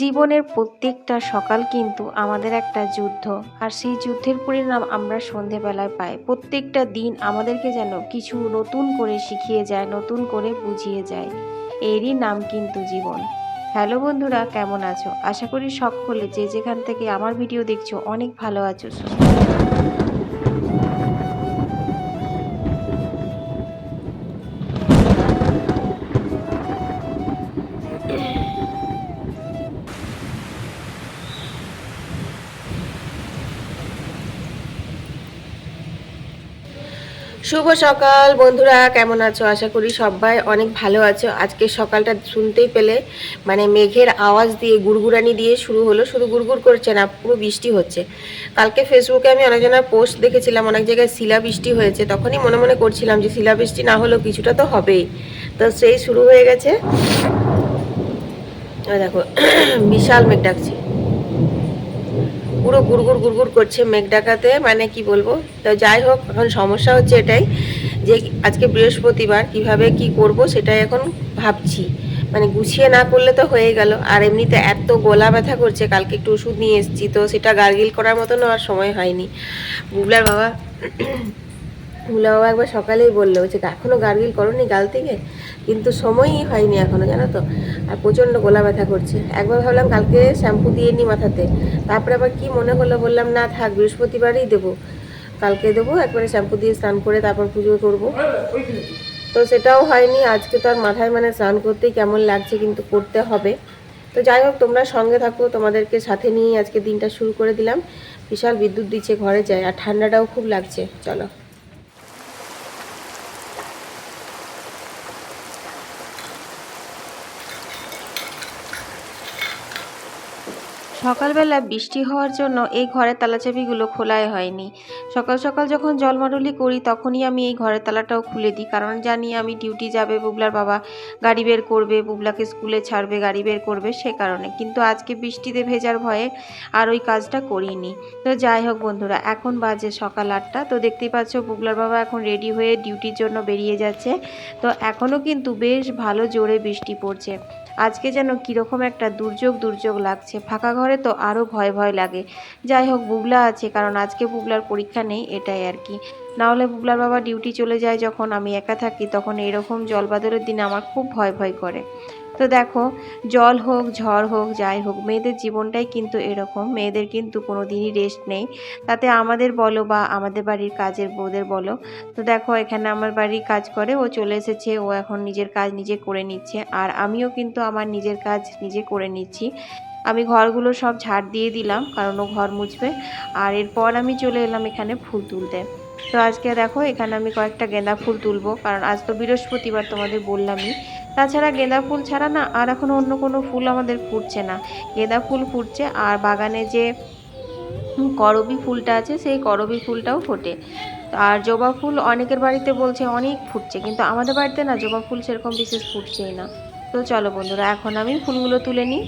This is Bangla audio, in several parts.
জীবনের প্রত্যেকটা সকাল কিন্তু আমাদের একটা যুদ্ধ। আর সেই যুদ্ধের পরিণাম আমরা সন্ধেবেলায় পাই। প্রত্যেকটা দিন আমাদেরকে যেন কিছু নতুন করে শিখিয়ে যায়, নতুন করে বুঝিয়ে যায়। এরই নাম কিন্তু জীবন। হ্যালো বন্ধুরা, কেমন আছো? আশা করি সকলে যে যেখান থেকে আমার ভিডিও দেখছ, অনেক ভালো আছো, সুস্থ শুভ সকাল বন্ধুরা, কেমন আছো? আশা করি সবাই অনেক ভালো আছো। আজকে সকালটা শুনতেই পেলে মানে মেঘের আওয়াজ দিয়ে, গুড়গুড়ানি দিয়ে শুরু হলো। শুধু গুড়গুড় করছে না, পুরো বৃষ্টি হচ্ছে। কালকে ফেসবুকে আমি অনেকজনের পোস্ট দেখেছিলাম, অনেক জায়গায় শিলা বৃষ্টি হয়েছে। তখনই মনে মনে করছিলাম যে, শিলা বৃষ্টি না হলেও কিছুটা তো হবেই। তো সেই শুরু হয়ে গেছে। দেখো, বিশাল মেঘ ডাকছে। পুরো গুড়গুড় গুড়গুড় করছে মেঘ ডাকাতে মানে কি বলব? তো যাই হোক, এখন সমস্যা হচ্ছে এটাই যে আজকে বৃহস্পতিবার, কীভাবে কি করব সেটাই এখন ভাবছি। মানে গুছিয়ে না করলে তো হয়ে গেল। আর এমনিতে এত গলা ব্যথা করছে, কালকে একটু ওষুধ নিয়ে এসেছি, তো সেটা গার্গিল করার মতন আর সময় হয়নি। বুবলার বাবা বুবলা বাবা একবার সকালেই বলল যে এখনও গার্গিল করনি গাল থেকে? কিন্তু সময়ই হয়নি এখনও, জানো তো? আর প্রচণ্ড গলা ব্যথা করছে। একবার ভাবলাম কালকে শ্যাম্পু দিয়ে নি মাথাতে। তারপরে আবার কি মনে হলো বললাম, না, থাক, বৃহস্পতিবারই দেবো। কালকে দেবো, একবারে শ্যাম্পু দিয়ে স্নান করে তারপর পুজো করব। তো সেটাও হয়নি, আজকে তো আর মাথায় মানে স্নান করতেই কেমন লাগছে কিন্তু করতে হবে। তো যাই হোক, তোমরা সঙ্গে থাকো, তোমাদেরকে সাথে নিয়ে আজকে দিনটা শুরু করে দিলাম। বিশাল বিদ্যুৎ দিচ্ছে, ঘরে যায় আর ঠান্ডাটাও খুব লাগছে, চলো। সকালবেলা বৃষ্টি হওয়ার জন্য এই ঘরের তালাচাবিগুলো খোলাই হয়নি। সকাল সকাল যখন জলমারুলি করি, তখনই আমি এই ঘরের তালাটাও খুলে দিই। কারণ জানি আমি ডিউটি যাবে, বুবলার বাবা গাড়ি বের করবে, বুবলাকে স্কুলে ছাড়বে, গাড়ি বের করবে সে কারণে। কিন্তু আজকে বৃষ্টিতে ভেজার ভয়ে আর ওই কাজটা করিনি। তো যাই হোক বন্ধুরা, এখন বাজে সকাল আটটা। তো দেখতেই পাচ্ছ বুবলার বাবা এখন রেডি হয়ে ডিউটির জন্য বেরিয়ে যাচ্ছে। তো এখনও কিন্তু বেশ ভালো জোরে বৃষ্টি পড়ছে। আজকে যেন কীরকম একটা দুর্যোগ দুর্যোগ লাগছে। ফাঁকা ঘরে তো আরও ভয় ভয় লাগে। যাই হোক বুবলা আছে, কারণ আজকে বুবলার পরীক্ষা নেই, এটাই আর কি। নাহলে বুবলার বাবা ডিউটি চলে যায় যখন আমি একা থাকি, তখন এরকম জলবাদলের দিনে আমার খুব ভয় ভয় করে। তো দেখো, জল হোক, ঝড় হোক, যাই হোক, মেয়েদের জীবনটাই কিন্তু এরকম। মেয়েদের কিন্তু কোনো দিনই রেস্ট নেই। তাতে আমাদের বলো বা আমাদের বাড়ির কাজের বউদের বলো। তো দেখো, এখানে আমার বাড়ির কাজ করে, ও চলে এসেছে, ও এখন নিজের কাজ নিজে করে নিচ্ছে। আর আমিও কিন্তু আমার নিজের কাজ নিজে করে নিচ্ছি। আমি ঘরগুলো সব ঝাড় দিয়ে দিলাম, কারণ ও ঘর মুছবে। আর এরপর আমি চলে এলাম এখানে ফুল তুলতে। তো আজকে দেখো, এখানে আমি কয়েকটা গেঁদা ফুল তুলবো, কারণ আজ তো বৃহস্পতিবার তোমাদের বললামই। তাছাড়া গেঁদা ফুল ছাড়া না, আর এখন অন্য কোনো ফুল আমাদের ফুটছে না। গেঁদা ফুল ফুটছে, আর বাগানে যে করবি ফুলটা আছে, সেই করবি ফুলটাও ফোটে। আর জবা ফুল অনেকের বাড়িতে বলছে অনেক ফুটছে, কিন্তু আমাদের বাড়িতে না, জবা ফুল সেরকম বিশেষ ফুটছেই না। তো চলো বন্ধুরা এখন আমি ফুলগুলো তুলে নিই।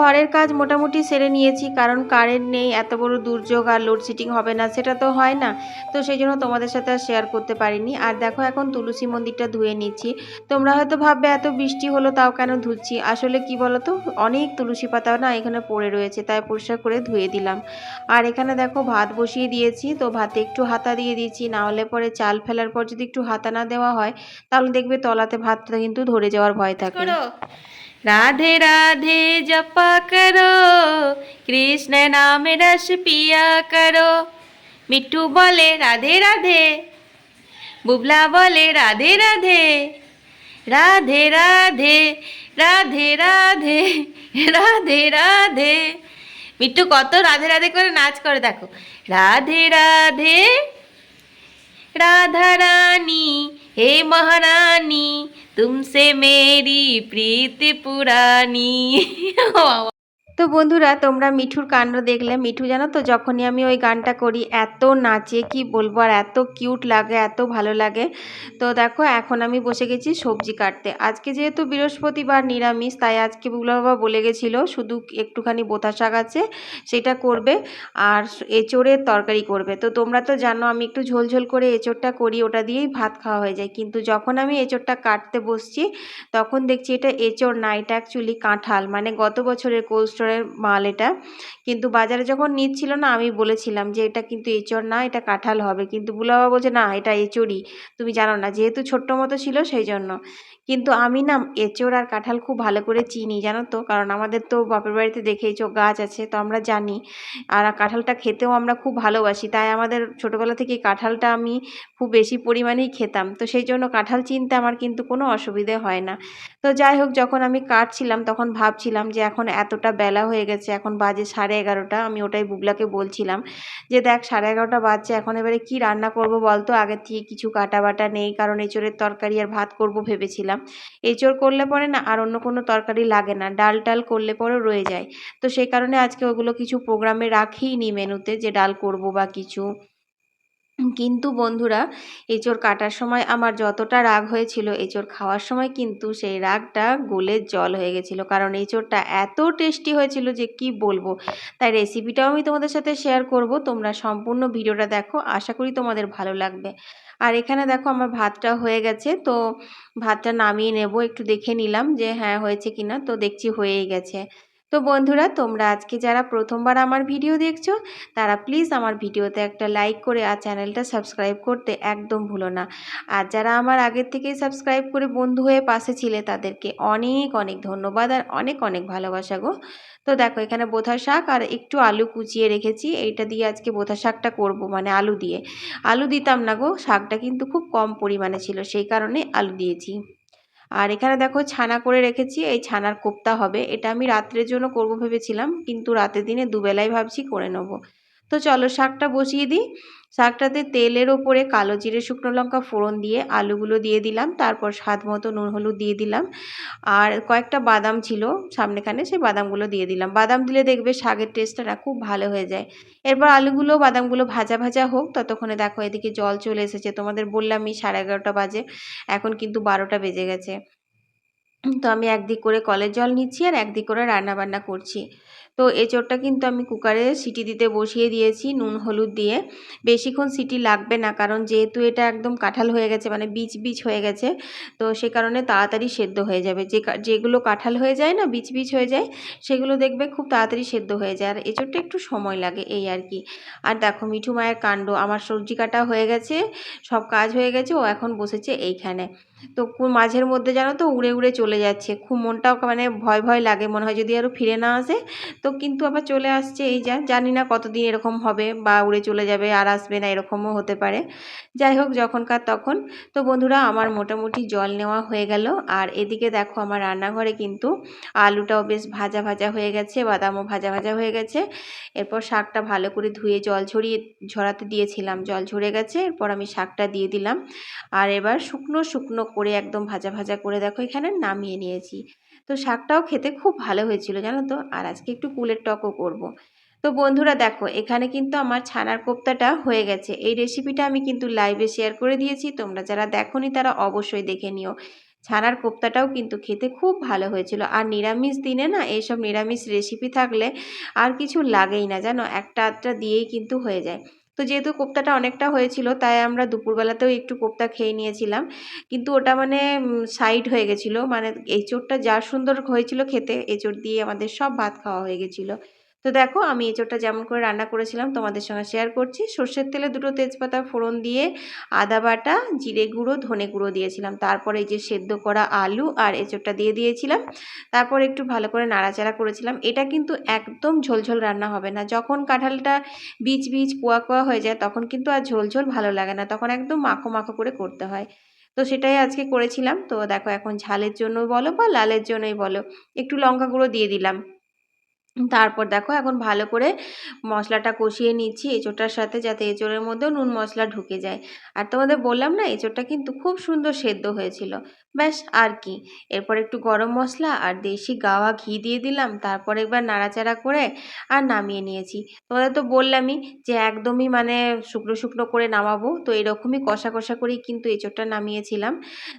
ঘরের কাজ মোটামুটি সেরে নিয়েছি, কারণ কারেন্ট নেই, এত বড় দুর্যোগ আর লোডশেডিং হবে না, সেটা তো হয় না। তো সেই জন্য তোমাদের সাথে আর শেয়ার করতে পারিনি। আর দেখো, এখন তুলসী মন্দিরটা ধুয়ে নিচ্ছি। তোমরা হয়তো ভাববে, এত বৃষ্টি হলো, তাও কেন ধুচ্ছি? আসলে কি বলো তো অনেক তুলসী পাতা না এখানে পড়ে রয়েছে, তাই পরিষ্কার করে ধুয়ে দিলাম। আর এখানে দেখো, ভাত বসিয়ে দিয়েছি, তো ভাতে একটু হাতা দিয়ে দিয়েছি, না হলে পরে চাল ফেলার পর যদি একটু হাতা না দেওয়া হয়, তাহলে দেখবে তলাতে ভাতটা কিন্তু ধরে যাওয়ার ভয় থাকে। राधे राधे जपा करो कृष्ण नाम रस पिया करो মিঠু বলে রাধে রাধে বুবলা বলে রাধে রাধে রাধে রাধে রাধে রাধে রাধে রাধে মিঠু কত রাধে রাধে করে নাচ করে দেখো রাধে রাধে राधा रानी हे महारानी तुमसे मेरी प्रीति पुरानी। তো বন্ধুরা, তোমরা মিঠুর কাণ্ড দেখলে। মিঠু, জানো তো, যখনই আমি ওই গানটা করি, এত নাচে, কি বলব, আর এত কিউট লাগে, এত ভালো লাগে। তো দেখো, এখন আমি বসে গেছি সবজি কাটতে। আজকে যেহেতু বৃহস্পতিবার নিরামিষ, তাই আজকে বুগলা বাবা বলে গেছিল, শুধু একটুখানি বোতা শাক আছে, সেটা করবে, আর এঁচোড়ের তরকারি করবে। তো তোমরা তো জানো, আমি একটু ঝোলঝোল করে এঁচোড়টা করি, ওটা দিয়েই ভাত খাওয়া হয়ে যায়। কিন্তু যখন আমি এঁচোড়টা কাটতে বসছি, তখন দেখছি এটা এঁচোড় না, এটা অ্যাকচুয়ালি কাঁঠাল। মানে গত বছরের কোল্ড স্টোরের মাল এটা। কিন্তু বাজারে যখন নিচ্ছিল না, আমি বলেছিলাম যে, এটা কিন্তু এঁচোড় না, এটা কাঁঠাল হবে। কিন্তু বুলাবা বলছে, না, এটা এঁচোড়ই তুমি জানো না, যেহেতু ছোট্ট মতো ছিল সেই জন্য কিন্তু আমি না, এঁচোড় আর কাঁঠাল খুব ভালো করে চিনি, জানো তো? কারণ আমাদের তো বাপের বাড়িতে দেখেইছো গাছ আছে, তো আমরা জানি। আর কাঁঠালটা খেতেও আমরা খুব ভালোবাসি, তাই আমাদের ছোটোবেলা থেকে কাঁঠালটা আমি খুব বেশি পরিমাণেই খেতাম। তো সেই জন্য কাঁঠাল চিনতে আমার কিন্তু কোনো অসুবিধে হয় না। তো যাই হোক, যখন আমি কাটছিলাম, তখন ভাবছিলাম যে, এখন এতটা বেলা হয়ে গেছে, এখন বাজে সাড়ে এগারোটা, আমি ওটাই বুগলাকে বলছিলাম যে দেখ সাড়ে এগারোটা বাজছে, এখন এবারে কি রান্না করব বলতো? আগের থেকে কিছু কাটা বাটা নেই, কারণ এঁচোড়ের তরকারি আর ভাত করব ভেবেছিলাম। এঁচোড় করলে পরে না আর অন্য কোনো তরকারি লাগে না, ডাল টাল করলে পরেও রয়ে যায়। তো সেই কারণে আজকে ওগুলো কিছু প্রোগ্রামে রাখিনি মেনুতে যে ডাল করব বা কিছু। কিন্তু বন্ধুরা, এঁচোড় কাটার সময় আমার যতটা রাগ হয়েছিল, এঁচোড় খাওয়ার সময় কিন্তু সেই রাগটা গোলের জল হয়ে গেছিল। কারণ এঁচোড়টা এত টেস্টি হয়েছিল যে কি বলব? তাই রেসিপিটাও আমি তোমাদের সাথে শেয়ার করব। তোমরা সম্পূর্ণ ভিডিওটা দেখো, আশা করি তোমাদের ভালো লাগবে। আর এখানে দেখো আমার ভাতটা হয়ে গেছে, তো ভাতটা নামিয়ে নেব। একটু দেখে নিলাম যে হ্যাঁ হয়েছে কিনা। তো দেখছি হয়েই গেছে। তো বন্ধুরা, তোমরা আজকে যারা প্রথমবার আমার ভিডিও দেখছ, তারা প্লিজ আমার ভিডিওতে একটা লাইক করে আর চ্যানেলটা সাবস্ক্রাইব করতে একদম ভুলো না। আর যারা আমার আগের থেকেই সাবস্ক্রাইব করে বন্ধু হয়ে পাশে ছিলে, তাদেরকে অনেক অনেক ধন্যবাদ আর অনেক অনেক ভালোবাসা গো। তো দেখো, এখানে বোথা শাক আর একটু আলু কুচিয়ে রেখেছি। এইটা দিয়ে আজকে বোথা শাকটা করব মানে আলু দিয়ে। আলু দিতাম না গো, শাকটা কিন্তু খুব কম পরিমাণে ছিল, সেই কারণে আলু দিয়েছি। আর এখানে দেখো ছানা করে রেখেছি, এই ছানার কোপ্তা হবে। এটা আমি রাত্রের জন্য করব ভেবেছিলাম, কিন্তু রাতের দিনে দুবেলাই ভাবছি করে নেব। তো চলো শাকটা বসিয়ে দিই। শাকটাতে তেলের ওপরে কালো জিরে, শুকনো লঙ্কা ফোড়ন দিয়ে আলুগুলো দিয়ে দিলাম, তারপর স্বাদ মতো নুন হলুদ দিয়ে দিলাম। আর কয়েকটা বাদাম ছিল সামনেখানে, সেই বাদামগুলো দিয়ে দিলাম। বাদাম দিলে দেখবে শাকের টেস্টটা না খুব ভালো হয়ে যায়। এরপর আলুগুলো, বাদামগুলো ভাজা ভাজা হোক, ততক্ষণে দেখো এদিকে জল চলে এসেছে। তোমাদের বললামই সাড়ে এগারোটা বাজে, এখন কিন্তু বারোটা বেজে গেছে। তো আমি একদিক করে কলের জল নিচ্ছি আর একদিক করে রান্না বান্না করছি। তো এঁচোড়টা কিন্তু আমি কুকারে সিটি দিতে বসিয়ে দিয়েছি নুন, হলুদ দিয়ে। বেশিক্ষণ সিটি লাগবে না, কারণ যেহেতু এটা একদম কাঁঠাল হয়ে গেছে মানে বীজ বীজ হয়ে গেছে, তো সে কারণে তাড়াতাড়ি সেদ্ধ হয়ে যাবে। যে যেগুলো কাঁঠাল হয়ে যায় না বীজ বীজ হয়ে যায়, সেগুলো দেখবে খুব তাড়াতাড়ি সেদ্ধ হয়ে যায়। আর এঁচোড়টা একটু সময় লাগে এই আর কি। আর দেখো, মিঠু মায়ের কাণ্ড, আমার সবজি কাটা হয়ে গেছে, সব কাজ হয়ে গেছে, ও এখন বসেছে এইখানে। তো মাঝের মধ্যে জানো তো উড়ে উড়ে চলে যাচ্ছে, খুব মনটাও মানে ভয় ভয় লাগে, মনে হয় যদি আরও ফিরে না আসে তো কিন্তু আবার চলে আসছে এই যা, জানি না কতদিন এরকম হবে বা উড়ে চলে যাবে, আর আসবে না, এরকমও হতে পারে। যাই হোক, যখনকার তখন। তো বন্ধুরা, আমার মোটামুটি জল নেওয়া হয়ে গেল। আর এদিকে দেখো, আমার রান্নাঘরে কিন্তু আলুটাও বেশ ভাজা ভাজা হয়ে গেছে, বাদামও ভাজা ভাজা হয়ে গেছে। এরপর শাকটা ভালো করে ধুয়ে জল ঝরিয়ে, ঝরাতে দিয়েছিলাম, জল ঝরে গেছে। এরপর আমি শাকটা দিয়ে দিলাম। আর এবার শুকনো শুকনো করে একদম ভাজা ভাজা করে দেখো, এখানে নামিয়ে নিয়েছি। তো শাকটাও খেতে খুব ভালো হয়েছিল, জানো তো? আর আজকে একটু কুলের টকও করব। তো বন্ধুরা দেখো, এখানে কিন্তু আমার ছানার কোপ্তাটা হয়ে গেছে। এই রেসিপিটা আমি কিন্তু লাইভে শেয়ার করে দিয়েছি, তোমরা যারা দেখোনি তারা অবশ্যই দেখে নিও। ছানার কোপ্তাটাও কিন্তু খেতে খুব ভালো হয়েছিল। আর নিরামিষ দিনে না, এইসব নিরামিষ রেসিপি থাকলে আর কিছু লাগেই না, জানো? একটা আধটা দিয়েই কিন্তু হয়ে যায়। তো যেহেতু কোপ্তাটা অনেকটা হয়েছিল, তাই আমরা দুপুরবেলাতেও একটু কোপ্তা খেয়ে নিয়েছিলাম। কিন্তু ওটা মানে সাইড হয়ে গেছিল। মানে এঁচোড়টা যা সুন্দর হয়েছিল খেতে, এঁচোড় দিয়ে আমাদের সব ভাত খাওয়া হয়ে গেছিল। তো দেখো, আমি এঁচোড়টা যেমন করে রান্না করেছিলাম, তোমাদের সঙ্গে শেয়ার করছি। সর্ষের তেলে দুটো তেজপাতা ফোড়ন দিয়ে আদা বাটা, জিরে গুঁড়ো, ধনে গুঁড়ো দিয়েছিলাম। তারপরে এই যে সেদ্ধ করা আলু আর এঁচোড়টা দিয়ে দিয়েছিলাম। তারপর একটু ভালো করে নাড়াচাড়া করেছিলাম। এটা কিন্তু একদম ঝোলঝোল রান্না হবে না। যখন কাঁঠালটা বীজ বীজ, কুয়া কুয়া হয়ে যায়, তখন কিন্তু আর ঝোল ঝোল ভালো লাগে না। তখন একদম মাখো মাখো করে করতে হয়। তো সেটাই আজকে করেছিলাম। তো দেখো, এখন ঝালের জন্য বলো বা লালের জন্যই বলো, একটু লঙ্কা গুঁড়ো দিয়ে দিলাম। তারপর দেখো এখন ভালো করে মশলাটা কষিয়ে নিচ্ছি এঁচোড়টার সাথে যাতে এঁচোড়ের মধ্যেও নুন মশলা ঢুকে যায়। আর তোমাদের বললাম না, এঁচোড়টা কিন্তু খুব সুন্দর সেদ্ধ হয়েছিল। ব্যাস, আর কি। এরপর একটু গরম মশলা আর দেশি গাওয়া ঘি দিয়ে দিলাম, তারপর একবার নাড়াচাড়া করে আর নামিয়ে নিয়েছি। তোমাদের তো বললামই যে একদমই মানে শুকনো শুকনো করে নামাবো, তো এরকমই কষা কষা করেই কিন্তু এঁচোড়টা নামিয়েছিলাম।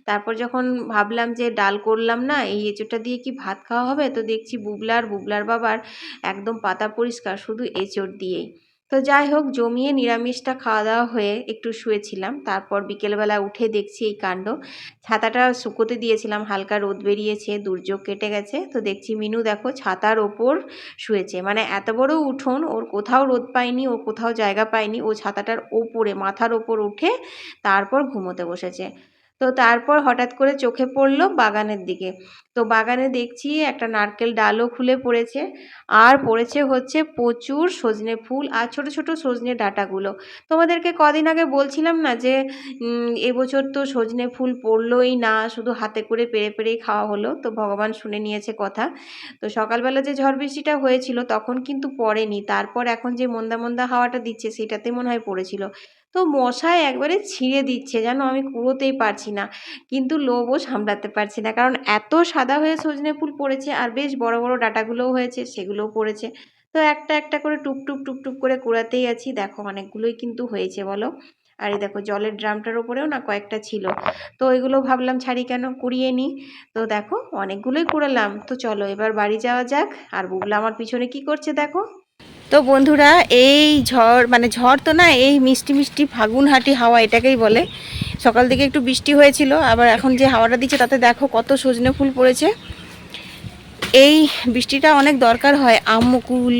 তারপর যখন ভাবলাম যে ডাল করলাম না, এই এঁচোড়টা দিয়ে কি ভাত খাওয়া হবে? তো দেখছি বুবলার বুবলার বাবার একদম পাতা পরিষ্কার, শুধু এঁচোড় দিয়েই। তো যাই হোক, জমিয়ে নিরামিষটা খাওয়া দাওয়া হয়ে একটু শুয়েছিলাম। তারপর বিকেলবেলা উঠে দেখছি এই কাণ্ড। ছাতাটা শুকোতে দিয়েছিলাম, হালকা রোদ বেরিয়েছে, দুর্যোগ কেটে গেছে। তো দেখছি মিনু দেখো ছাতার ওপর শুয়েছে। মানে এত বড় উঠোন, ওর কোথাও রোদ পায়নি, ও কোথাও জায়গা পায়নি। ও ছাতাটার ওপরে, মাথার ওপর উঠে তারপর ঘুমোতে বসেছে। তো তারপর হঠাৎ করে চোখে পড়ল বাগানের দিকে। তো বাগানে দেখছি একটা নারকেল ডালও খুলে পড়েছে। আর পড়েছে হচ্ছে প্রচুর সজনে ফুল আর ছোট ছোট সজনে ডাঁটাগুলো। তোমাদেরকে কদিন আগে বলছিলাম না যে এবছর তো সজনে ফুল পড়লোই না, শুধু হাতে করে পেরে পেরেই খাওয়া হলো। তো ভগবান শুনে নিয়েছে কথা। তো সকালবেলা যে ঝড় বৃষ্টিটা হয়েছিল তখন কিন্তু পড়েনি। তারপর এখন যে মন্দা মন্দা হাওয়াটা দিচ্ছে সেটাতে মনে হয় পড়েছিল। তো মশায় একবারে ছিঁড়ে দিচ্ছে, যেন আমি কুড়োতেই পারছি না। কিন্তু লোভও সামলাতে পারছি না, কারণ এত সাদা হয়ে সজনে ফুল পড়েছে আর বেশ বড় বড় ডাঁটাগুলোও হয়েছে, সেগুলোও পড়েছে। তো একটা একটা করে টুপ টুপ টুপ টুপ করে কুড়াতেই আছি। দেখো অনেকগুলোই কিন্তু হয়েছে বলো। আর এই দেখো জলের ড্রামটার ওপরেও না কয়েকটা ছিল। তো এগুলো ভাবলাম ছাড়ি কেন? কুড়িয়ে নিই। তো দেখো অনেকগুলোই কুড়ালাম। তো চলো এবার বাড়ি যাওয়া যাক। আর বুবলা আমার পিছনে কি করছে দেখো? তো বন্ধুরা, এই ঝড় মানে ঝড় তো না, এই মিষ্টি মিষ্টি ফাগুন হাঁটি হাওয়া এটাকেই বলে। সকাল থেকে একটু বৃষ্টি হয়েছিল, আবার এখন যে হাওয়াটা দিচ্ছে তাতে দেখো কত সজনে ফুল পড়েছে। এই বৃষ্টিটা অনেক দরকার হয়, আম মুকুল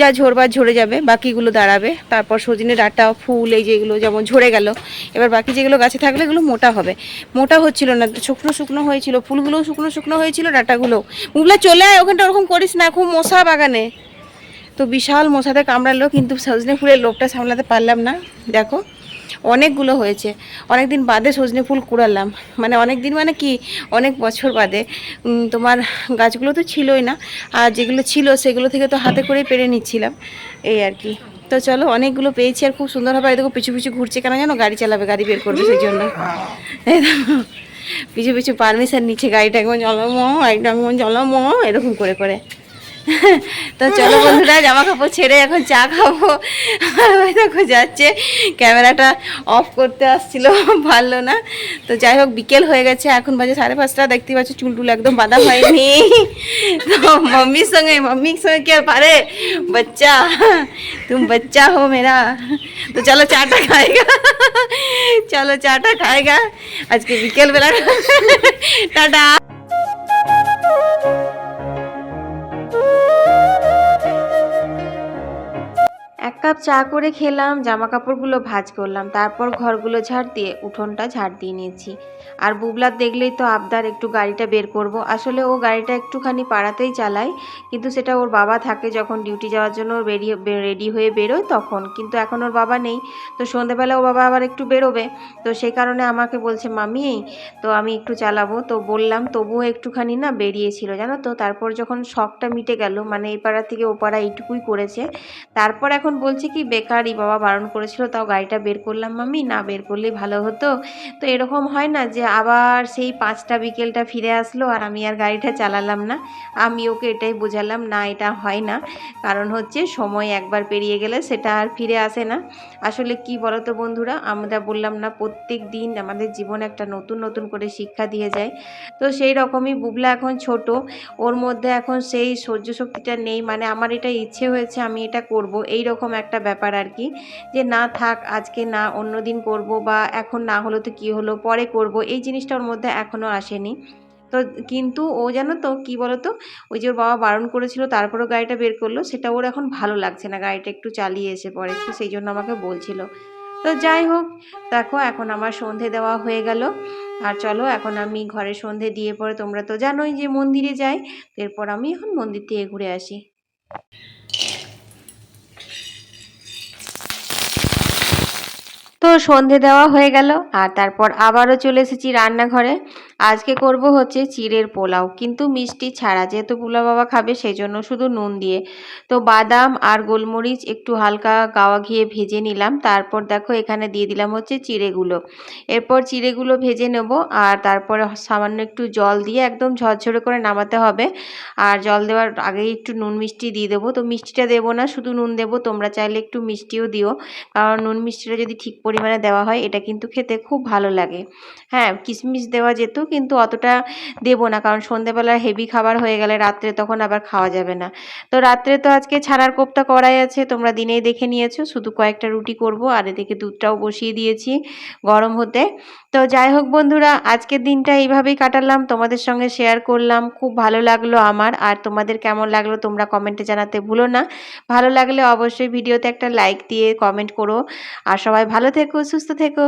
যা ঝরবার ঝরে যাবে, বাকিগুলো দাঁড়াবে। তারপর সজনে ডাঁটা, ফুল, এই যেগুলো যেমন ঝরে গেল, এবার বাকি যেগুলো গাছে থাকলে এগুলো মোটা হবে। মোটা হচ্ছিল না, শুকনো শুকনো হয়েছিল, ফুলগুলোও শুকনো শুকনো হয়েছিল ডাঁটাগুলো মুগলা চলে আয়, ওখানটা ওরকম করিস না, খুব মশা বাগানে। তো বিশাল মশাতে কামড়ালো, কিন্তু সজনে ফুলের লোভটা সামলাতে পারলাম না। দেখো, অনেকগুলো হয়েছে। অনেক দিন বাদে সজনে ফুল কুড়ালাম। মানে অনেক দিন মানে কি, অনেক বছর বাদে। তোমার গাছগুলো তো ছিলই না। আর যেগুলো ছিল, সেগুলো থেকে তো হাতে করে পেরে নিচ্ছিলাম। এই আর কি। তো চলো, অনেকগুলো পেয়েছি আর খুব সুন্দরভাবে দেখো, পিছু পিছু ঘুরছে কেন জানো? গাড়ি চালাবে, গাড়ি বের করবে সেই জন্য। পিছু পিছু পারমিশন নিচ্ছে গাড়িটা। একদম জলম একদম জলম এরকম করে করে। তো চলো বন্ধুরা, জামা কাপড় ছেড়ে এখন চা খাব। দেখো যাচ্ছে, ক্যামেরাটা অফ করতে আসছিল ভালো না। তো যাই হোক, বিকেল হয়ে গেছে, এখন বাজে সাড়ে পাঁচটা দেখতে পাচ্ছ চুলটুল একদম বাঁধা হয়নি। তো মম্মির সঙ্গে মম্মির সঙ্গে কে পারে? বাচ্চা, তুমি বাচ্চা হো মেরা তো চলো চাটা খায়গা চলো চাটা খায়গা আজকে বিকেল বেলা টাটা। কাপ চা করে খেলাম জামা কাপড়গুলো ভাঁজ করলাম, তারপর ঘরগুলো ঝাড় দিয়ে উঠোনটা ঝাড় দিয়ে নিয়েছি। আর বুবলার দেখলেই তো আবদার, একটু গাড়িটা বের করব। আসলে ও গাড়িটা একটুখানি পাড়াতেই চালায়, কিন্তু সেটা ওর বাবা থাকে যখন ডিউটি যাওয়ার জন্য রেডি হয়ে বেরোয় তখন। কিন্তু এখন ওর বাবা নেই, তো সন্ধেবেলা ও বাবা আবার একটু বেরোবে। তো সেই কারণে আমাকে বলছে মামি তো আমি একটু চালাবো। তো বললাম, তবুও একটুখানি না বেরিয়েছিল, জানো তো? তারপর যখন শখটা মিটে গেল মানে এই পাড়া থেকে ও পাড়া এইটুকুই করেছে। তারপর এখন বলছে কি, বেকারই বাবা বারণ করেছিল, তাও গাড়িটা বের করলাম মামি না বের করলেই ভালো হতো। তো এরকম হয় না যে আবার সেই পাঁচটা বিকেলটা ফিরে আসলো আর আমি আর গাড়িটা চালালাম না। আমি ওকে এটাই বোঝালাম, না, এটা হয় না। কারণ হচ্ছে সময় একবার পেরিয়ে গেলে সেটা আর ফিরে আসে না। আসলে কি বলো তো বন্ধুরা, আমরা বললাম না, প্রত্যেক দিন আমাদের জীবনে একটা নতুন নতুন করে শিক্ষা দিয়ে যায়। তো সেই রকমই বুবলা এখন ছোট, ওর মধ্যে এখন সেই সহ্য শক্তিটা নেই মানে আমার এটা ইচ্ছে হয়েছে আমি এটা করব এই রকম একটা ব্যাপার আর কি, যে না থাক, আজকে না অন্য দিন করব বা এখন না হলো তো কি হলো, পরে করব, এই জিনিসটা ওর মধ্যে এখনও আসেনি। তো কিন্তু ও জানো তো, কি বলো তো ওই যে ওর বাবা বারণ করেছিল, তারপরেও গাড়িটা বের করল, সেটা ওর এখন ভালো লাগছে না, গাড়িটা একটু চালিয়ে এসে পরে তো সেই জন্য আমাকে বলছিল। তো যাই হোক, দেখো এখন আমার সন্ধে দেওয়া হয়ে গেল, আর চলো এখন আমি ঘরে সন্ধে দিয়ে পরে তোমরা তো জানোই যে মন্দিরে যাই, এরপর আমি এখন মন্দির থেকে ঘুরে আসি। তো সন্ধে দেওয়া হয়ে গেল আর তারপর আবারও চলে এসেছি রান্নাঘরে। আজকে করব হচ্ছে চিড়ের পোলাও। কিন্তু মিষ্টি ছাড়া যেহেতু পুলা বাবা খাবে সেই জন্য শুধু নুন দিয়ে। তো বাদাম আর গোলমরিচ একটু হালকা গাওয়া ঘিয়ে ভেজে নিলাম। তারপর দেখো এখানে দিয়ে দিলাম হচ্ছে চিড়েগুলো। এরপর চিড়েগুলো ভেজে নেব আর তারপরে সামান্য একটু জল দিয়ে একদম ঝরঝরে করে নামাতে হবে। আর জল দেওয়ার আগেই একটু নুন মিষ্টি দিয়ে দেবো। তো মিষ্টিটা দেবো না, শুধু নুন দেবো। তোমরা চাইলে একটু মিষ্টিও দিও। কারণ নুন মিষ্টিটা যদি ঠিক পরিমাণে দেওয়া হয়, এটা কিন্তু খেতে খুব ভালো লাগে। হ্যাঁ কিশমিশ দেওয়া যেত কিন্তু অতটা দেবো না। কারণ সন্ধেবেলা হেভি খাবার হয়ে গেলে রাত্রে তখন আবার খাওয়া যাবে না। তো রাত্রে তো আজকে ছানার কোপ্তা করাই আছে, তোমরা দিনেই দেখে নিয়েছো। শুধু কয়েকটা রুটি করব আর এদিকে দুধটাও বসিয়ে দিয়েছি গরম হতে। তো যাই হোক বন্ধুরা, আজকের দিনটা এইভাবেই কাটালাম। তোমাদের সঙ্গে শেয়ার করলাম। খুব ভালো লাগল আমার। আর তোমাদের কেমন লাগল তোমরা কমেন্টে জানাতে ভুলো না। ভালো লাগলে অবশ্যই ভিডিওতে একটা লাইক দিয়ে কমেন্ট করো। আর সবাই ভালো থেকো, সুস্থ থেকো।